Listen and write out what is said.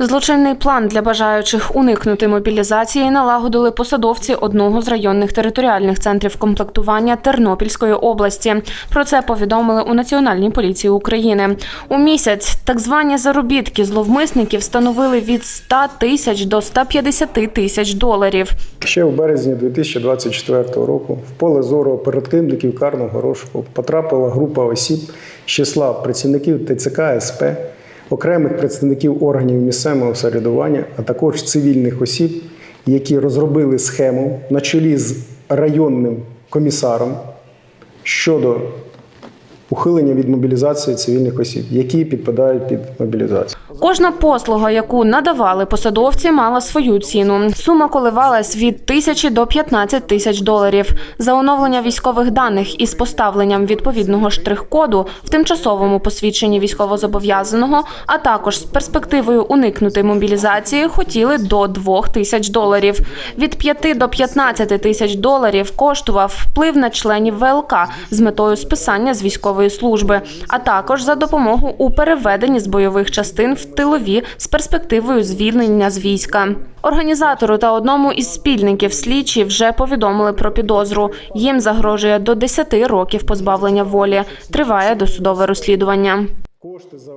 Злочинний план для бажаючих уникнути мобілізації налагодили посадовці одного з районних територіальних центрів комплектування Тернопільської області. Про це повідомили у Національній поліції України. У місяць так звані заробітки зловмисників становили від 100 тисяч до 150 тисяч доларів. Ще в березні 2024 року в поле зору оперативників карного розшуку потрапила група осіб з числа працівників ТЦК СП, окремих представників органів місцевого самоврядування, а також цивільних осіб, які розробили схему на чолі з районним комісаром щодо ухилення від мобілізації цивільних осіб, які підпадають під мобілізацію. Кожна послуга, яку надавали посадовці, мала свою ціну. Сума коливалась від тисячі до 15 тисяч доларів. За оновлення військових даних із поставленням відповідного штрих-коду в тимчасовому посвідченні військовозобов'язаного, а також з перспективою уникнути мобілізації, хотіли до 2 тисяч доларів. Від 5 до 15 тисяч доларів коштував вплив на членів ВЛК з метою списання з військової служби, а також за допомогу у переведенні з бойових частин в тилові з перспективою звільнення з війська. Організатору та одному із спільників слідчі вже повідомили про підозру. Їм загрожує до 10 років позбавлення волі. Триває досудове розслідування. Кошти за